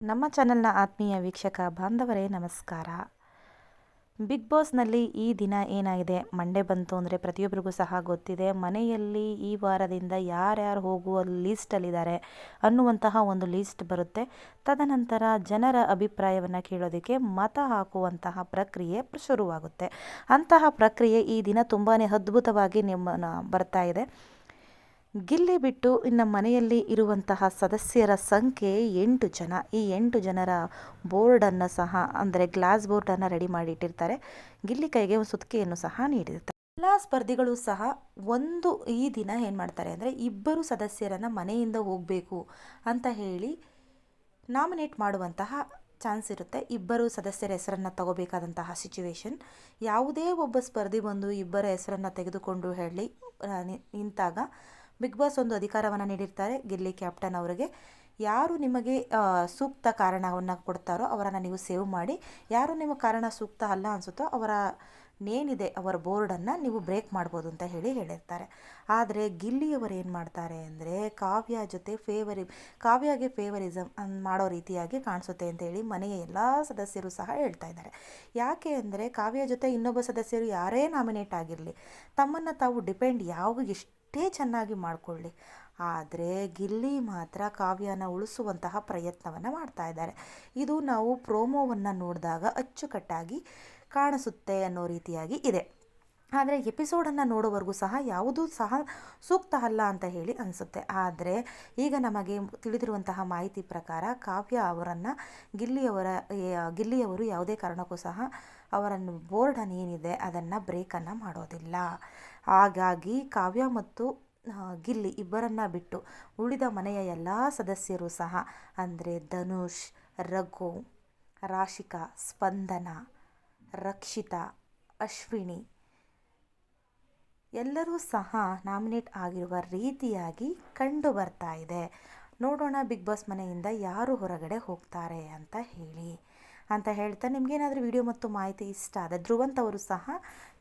ನಮ್ಮ ಚಾನೆಲ್ನ ಆತ್ಮೀಯ ವೀಕ್ಷಕ ಬಾಂಧವರೇ, ನಮಸ್ಕಾರ. ಬಿಗ್ ಬಾಸ್ನಲ್ಲಿ ಈ ದಿನ ಏನಾಗಿದೆ? ಮಂಡೇ ಬಂತು ಅಂದರೆ ಪ್ರತಿಯೊಬ್ಬರಿಗೂ ಸಹ ಗೊತ್ತಿದೆ. ಮನೆಯಲ್ಲಿ ಈ ವಾರದಿಂದ ಯಾರ್ಯಾರು ಹೋಗುವ ಲೀಸ್ಟಲ್ಲಿದ್ದಾರೆ ಅನ್ನುವಂತಹ ಒಂದು ಲೀಸ್ಟ್ ಬರುತ್ತೆ. ತದನಂತರ ಜನರ ಅಭಿಪ್ರಾಯವನ್ನು ಕೇಳೋದಕ್ಕೆ ಮತ ಹಾಕುವಂತಹ ಪ್ರಕ್ರಿಯೆ ಶುರುವಾಗುತ್ತೆ. ಅಂತಹ ಪ್ರಕ್ರಿಯೆ ಈ ದಿನ ತುಂಬಾ ಅದ್ಭುತವಾಗಿ ನಿಮ್ಮ ಬರ್ತಾ ಇದೆ. ಗಿಲ್ಲಿ ಬಿಟ್ಟು ಇನ್ನು ಮನೆಯಲ್ಲಿ ಇರುವಂತಹ ಸದಸ್ಯರ ಸಂಖ್ಯೆ ಎಂಟು ಜನ. ಈ ಎಂಟು ಜನರ ಬೋರ್ಡನ್ನು ಸಹ, ಅಂದರೆ ಗ್ಲಾಸ್ ಬೋರ್ಡನ್ನು ರೆಡಿ ಮಾಡಿ ಇಟ್ಟಿರ್ತಾರೆ ಗಿಲ್ಲಿ ಕೈಗೆ ಒಂದು ಸುತ್ತಿಗೆಯನ್ನು ಸಹ ನೀಡಿರ್ತಾರೆ ಎಲ್ಲ ಸ್ಪರ್ಧಿಗಳು ಸಹ ಒಂದು ಈ ದಿನ ಏನು ಮಾಡ್ತಾರೆ ಅಂದರೆ, ಇಬ್ಬರು ಸದಸ್ಯರನ್ನು ಮನೆಯಿಂದ ಹೋಗಬೇಕು ಅಂತ ಹೇಳಿ ನಾಮಿನೇಟ್ ಮಾಡುವಂತಹ ಚಾನ್ಸ್ ಇರುತ್ತೆ. ಇಬ್ಬರು ಸದಸ್ಯರ ಹೆಸರನ್ನು ತಗೋಬೇಕಾದಂತಹ ಸಿಚುವೇಶನ್ ಯಾವುದೇ ಒಬ್ಬ ಸ್ಪರ್ಧಿ ಬಂದು ಇಬ್ಬರ ಹೆಸರನ್ನು ತೆಗೆದುಕೊಂಡು ಹೇಳಿ ನಿಂತಾಗ ಬಿಗ್ ಬಾಸ್ ಒಂದು ಅಧಿಕಾರವನ್ನು ನೀಡಿರ್ತಾರೆ, ಗಿಲ್ಲಿ ಕ್ಯಾಪ್ಟನ್ ಅವರಿಗೆ. ಯಾರು ನಿಮಗೆ ಸೂಕ್ತ ಕಾರಣವನ್ನು ಕೊಡ್ತಾರೋ ಅವರನ್ನು ನೀವು ಸೇವ್ ಮಾಡಿ, ಯಾರು ನಿಮ್ಮ ಕಾರಣ ಸೂಕ್ತ ಅಲ್ಲ ಅನಿಸುತ್ತೋ ಅವರ ನೇನಿದೆ, ಅವರ ಬೋರ್ಡನ್ನು ನೀವು ಬ್ರೇಕ್ ಮಾಡ್ಬೋದು ಅಂತ ಹೇಳಿ ಹೇಳಿರ್ತಾರೆ. ಆದರೆ ಗಿಲ್ಲಿಯವರು ಏನು ಮಾಡ್ತಾರೆ ಅಂದರೆ ಕಾವ್ಯ ಜೊತೆ ಫೇವರಿ ಕಾವ್ಯಗೆ ಫೇವರಿಸಮ್ ಮಾಡೋ ರೀತಿಯಾಗಿ ಕಾಣಿಸುತ್ತೆ ಅಂತೇಳಿ ಮನೆಯ ಎಲ್ಲ ಸದಸ್ಯರು ಸಹ ಹೇಳ್ತಾ ಇದ್ದಾರೆ. ಯಾಕೆ ಅಂದರೆ ಕಾವ್ಯ ಜೊತೆ ಇನ್ನೊಬ್ಬ ಸದಸ್ಯರು ಯಾರೇ ನಾಮಿನೇಟ್ ಆಗಿರಲಿ, ತಮ್ಮನ್ನು ತಾವು ಡಿಪೆಂಡ್ ಯಾವಾಗ ಎಷ್ಟೇ ಚೆನ್ನಾಗಿ ಮಾಡಿಕೊಳ್ಳಿ. ಆದರೆ ಗಿಲ್ಲಿ ಮಾತ್ರ ಕಾವ್ಯನ ಉಳಿಸುವಂತಹ ಪ್ರಯತ್ನವನ್ನು ಮಾಡ್ತಾ ಇದ್ದಾರೆ. ಇದು ನಾವು ಪ್ರೋಮೋವನ್ನು ನೋಡಿದಾಗ ಅಚ್ಚುಕಟ್ಟಾಗಿ ಕಾಣಿಸುತ್ತೆ ಅನ್ನೋ ರೀತಿಯಾಗಿ ಇದೆ. ಆದರೆ ಎಪಿಸೋಡನ್ನು ನೋಡೋವರೆಗೂ ಸಹ ಯಾವುದೂ ಸಹ ಸೂಕ್ತ ಅಲ್ಲ ಅಂತ ಹೇಳಿ ಅನಿಸುತ್ತೆ. ಆದರೆ ಈಗ ನಮಗೆ ತಿಳಿದಿರುವಂತಹ ಮಾಹಿತಿ ಪ್ರಕಾರ ಕಾವ್ಯ ಅವರನ್ನು ಗಿಲ್ಲಿಯವರ ಗಿಲ್ಲಿಯವರು ಯಾವುದೇ ಕಾರಣಕ್ಕೂ ಸಹ ಅವರನ್ನು ಬೋರ್ಡನ್ನು ಏನಿದೆ ಅದನ್ನು ಬ್ರೇಕನ್ನು ಮಾಡೋದಿಲ್ಲ. ಹಾಗಾಗಿ ಕಾವ್ಯ ಮತ್ತು ಗಿಲ್ಲಿ ಇಬ್ಬರನ್ನು ಬಿಟ್ಟು ಉಳಿದ ಮನೆಯ ಎಲ್ಲ ಸದಸ್ಯರು ಸಹ ಅಂದರೆ ಧನುಷ್, ರಘು, ರಾಶಿಕಾ, ಸ್ಪಂದನ, ರಕ್ಷಿತಾ, ಅಶ್ವಿನಿ ಎಲ್ಲರೂ ಸಹ ನಾಮಿನೇಟ್ ಆಗಿರುವ ರೀತಿಯಾಗಿ ಕಂಡು ಬರ್ತಾ ಇದೆ. ನೋಡೋಣ ಬಿಗ್ ಬಾಸ್ ಮನೆಯಿಂದ ಯಾರು ಹೊರಗಡೆ ಹೋಗ್ತಾರೆ ಅಂತ ಹೇಳಿ. ಅಂತ ಹೇಳ್ತಾ ನಿಮಗೇನಾದರೂ ವಿಡಿಯೋ ಮತ್ತು ಮಾಹಿತಿ ಇಷ್ಟ ಆದರೆ ಧ್ರುವಂತ್ ಅವರು ಸಹ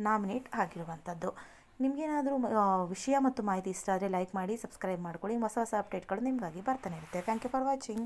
ನಾಮಿನೇಟ್ ಆಗಿರುವಂಥದ್ದು. ನಿಮಗೇನಾದರೂ ವಿಷಯ ಮತ್ತು ಮಾಹಿತಿ ಇಷ್ಟ ಆದರೆ ಲೈಕ್ ಮಾಡಿ ಸಬ್ಸ್ಕ್ರೈಬ್ ಮಾಡ್ಕೊಳ್ಳಿ. ಹೊಸ ಹೊಸ ಅಪ್ಡೇಟ್ಗಳು ನಿಮಗಾಗಿ ಬರ್ತಾನೆ ಇರುತ್ತೆ ಥ್ಯಾಂಕ್ ಯು ಫಾರ್ ವಾಚಿಂಗ್